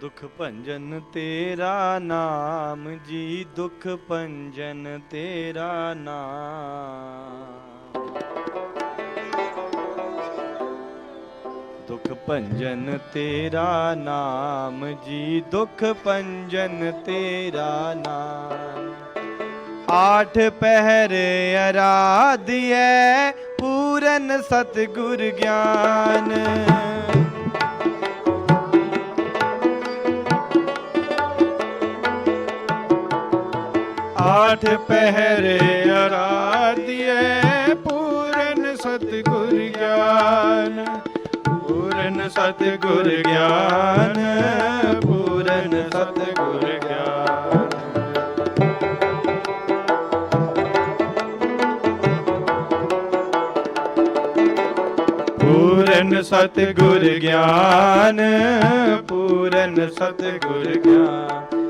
ਦੁਖ ਭੰਜਨ ਤੇਰਾ ਨਾਮ ਜੀ, ਦੁਖ ਭੰਜਨ ਤੇਰਾ ਨਾਮ। ਦੁਖ ਭੰਜਨ ਤੇਰਾ ਨਾਮ ਜੀ, ਦੁਖ ਭੰਜਨ ਤੇਰਾ ਨਾਮ। ਆਠ ਪਹਿਰ ਅਰਾਧਿਐ, ਪੂਰਨ ਸਤਿਗੁਰ ਗਿਆਨ। ਆਠ ਪਹਿਰੇ ਅਰਾਧਿਐ ਪੂਰਨ ਸਤਿਗੁਰ ਗਿਆਨ ਪੂਰਨ ਸਤਿਗੁਰ ਗਿਆਨ ਪੂਰਨ ਸਤਿਗੁਰ ਗਿਆਨ ਪੂਰਨ ਸਤਿਗੁਰ ਗਿਆਨ ਪੂਰਨ ਸਤਿਗੁਰ ਗਿਆਨ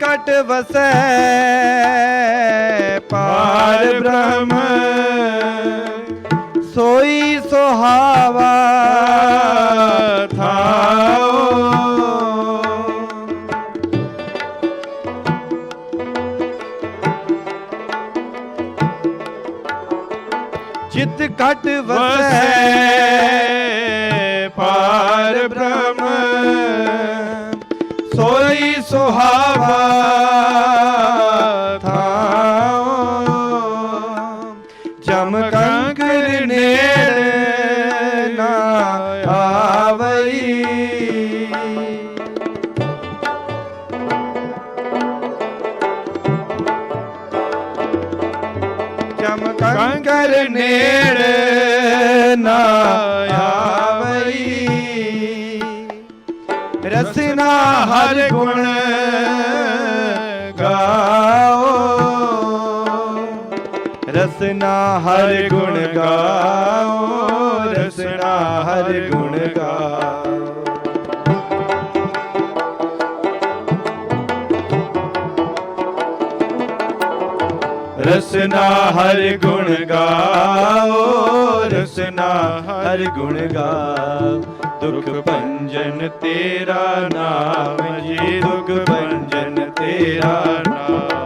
ਕਟ ਵਸੈ ਪਾਰ ਬ੍ਰਹਮ। ਸੋਈ ਸੁਹਾਵਾ ਥਾਓ। ਜਿਤ ਘਟ ਵਸੈ ਕੰਕਰ ਨੇੜ ਨਾ ਆਵਈ ਜਮ ਕੰਕਰ ਨੇੜ ਰਸਨਾ ਹਰ ਗੁਣ ਰਸਨਾ ਹਰ ਗੁਣ ਗਾਓ, ਰਸਨਾ ਹਰ ਗੁਣ ਗਾਓ। ਰਸਨਾ ਹਰ ਗੁਣ ਗਾਓ, ਰਸਨਾ ਹਰ ਗੁਣ ਗਾਓ। ਦੁਖ ਭੰਜਨ ਤੇਰਾ ਨਾਮ ਜੀ, ਦੁਖ ਭੰਜਨ ਤੇਰਾ ਨਾਮ।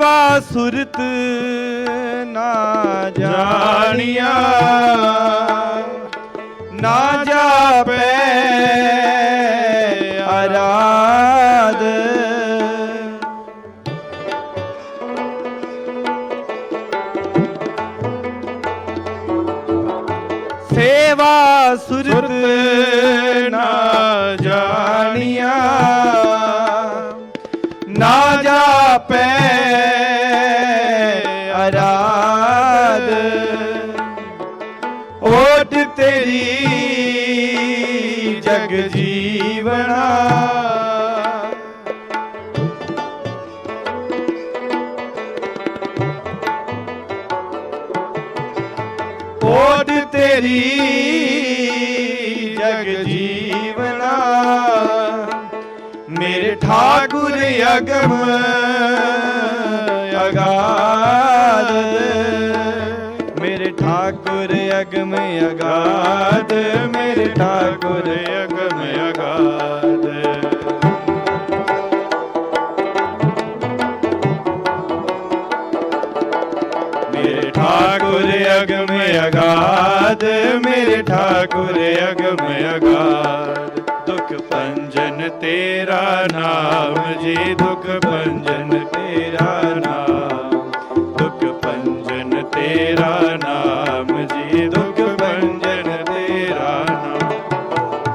ਸੇਵਾ ਸੁਰਤ ਨਾ ਜਾਣੀਆਂ। ਨਾ ਜਾਪੈ ਅਰਾਧ। ਸੇਵਾ ਸੁਰਤ ਨਾ ਜਾਣੀਆ। ਨਾ ਓਟ ਤੇਰੀ ਜਗ ਜੀਵਨਾ ਓਟ ਤੇਰੀ ਜਗ ਜੀਵਨਾ ਮੇਰੇ ਠਾਕੁਰ ਅਗਮ ਅਗਾਧ ਠਾਕੁਰ ਅਗਮ ਅਗਾਧ ਮੇਰੇ ਠਾਕੁਰ ਅਗਮ ਅਗਾਧ ਮੇਰੇ ਠਾਕੁਰ ਅਗਮ ਅਗਾਧ ਮੇਰੇ ਠਾਕੁਰ ਅਗਮ ਅਗਾਧ ਦੁਖ ਪੰਜਨ ਤੇਰਾ ਨਾਮ ਜੀ ਦੁਖ ਪੰਜਨ ਤੇਰਾ ਨਾਮ ਦੁਖ ਪੰਜਨ ਤੇਰਾ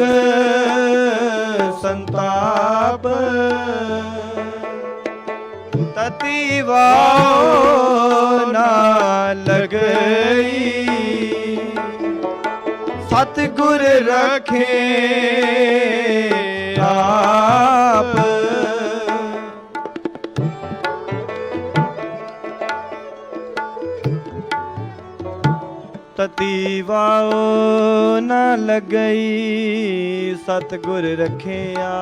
ਸੋਗ ਸੰਤਾਪ। ਤਤੀ ਵਾਉ ਨਾ ਲਗਈ। ਸਤ ਗੁਰ ਰਖੇ ਆਪ। ਤਤੀ ਵਾਉ ਨਾ ਲਗਈ ਸਤ ਗੁਰ ਰਖਿਆ।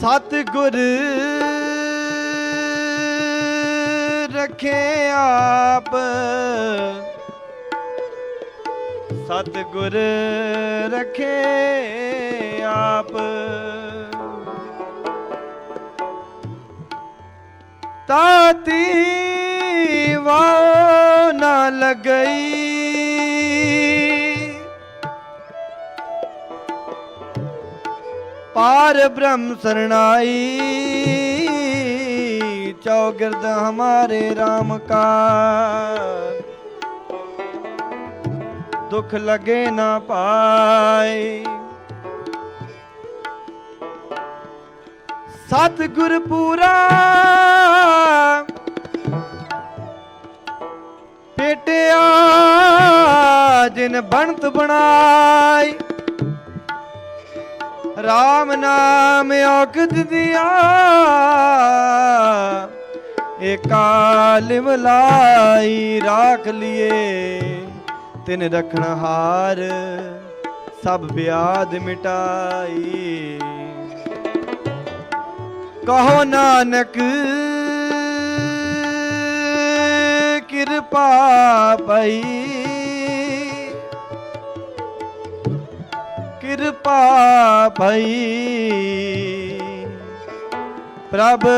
ਸਤ ਰੱਖੇ ਆਪ। ਸਤ ਰੱਖੇ ਆਪ। ਤਾਤੀ ਵਾਉ ਨਾ ਲਗਈ ਪਾਰ ਬ੍ਰਹਮ ਸਰਣਾਈ ਚੌਗਿਰਦ ਹਮਾਰੇ RAM ਕਾ ਦੁਖ ਲਗੇ ਨਾ ਪਾਏ ਸਤਿਗੁਰ ਪੂਰਾ ਪੇਟਿਆ ਜਿਨ ਬਣਤ ਬਣਾਈ RAM ਨਾਮ ਔਖਦ ਦਿਆ। ਏਕਾ ਲਾਈ ਰਾਖ ਲਿਏ, ਤਿਨ ਰਖਣ ਹਾਰ ਸਭ ਬਿਆਦ ਮਿਟਾਈ। ਕਹੋ ਨਾਨਕ, ਕਿਰਪਾ ਪਈ। ਕਿਰਪਾ ਪਈ। ਪ੍ਰਭ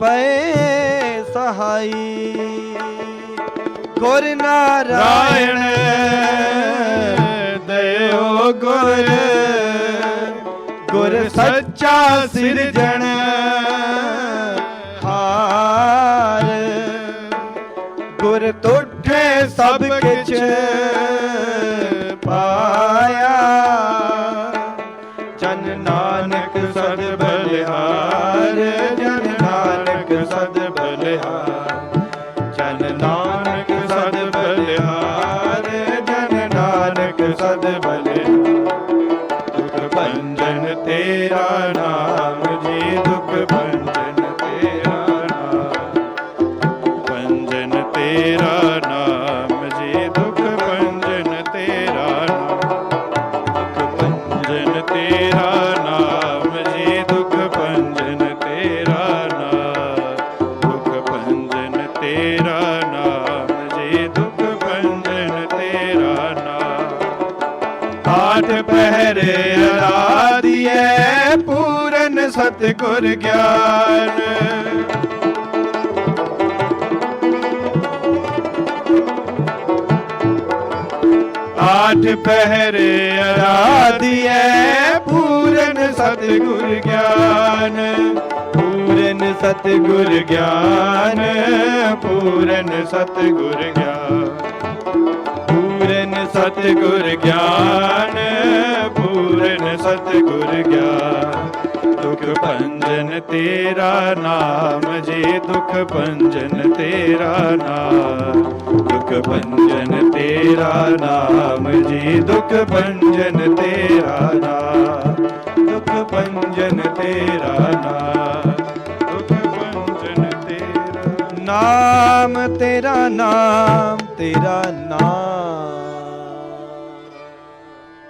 ਪਏ ਸਹਾਈ। ਗੁਰ ਨਾਰਾਇਣ ਦਇਓ ਗੁਰ। ਗੁਰ ਸੱਚਾ ਸਿਰਜਣ ਗੁਰ ਤੁਠੇ ਸਭ ਕਿਛ ਪਾਇਆ ਪਹਿਰੇ ਅਰਾਧੀਐ ਪੂਰਨ ਸਤਿਗੁਰ ਗਿਆਨ। ਆਠ ਪਹਿਰੇ ਅਰਾਧੀਐ ਪੂਰਨ ਸਤਿਗੁਰ ਗਿਆਨ। ਪੂਰਨ ਸਤਿਗੁਰ ਗਿਆਨ, ਪੂਰਨ ਸਤਿਗੁਰ ਗਿਆਨ। ਸਤਿਗੁਰ ਗਿਆਨ, ਪੂਰਨ ਸਤਿਗੁਰ ਗਿਆਨ। ਦੁਖ ਭੰਜਨ ਤੇਰਾ ਨਾਮ, ਜੀ ਦੁਖ ਭੰਜਨ ਤੇਰਾ ਨਾਮ। ਦੁਖ ਭੰਜਨ ਤੇਰਾ ਨਾਮ, ਜੀ ਦੁਖ ਭੰਜਨ ਤੇਰਾ ਨਾਮ। ਦੁਖ ਭੰਜਨ ਤੇਰਾ ਨਾਮ, ਦੁਖ ਭੰਜਨ ਤੇਰਾ ਨਾਮ। ਤੇਰਾ ਨਾਮ ਤੇਰਾ ਨਾਮ।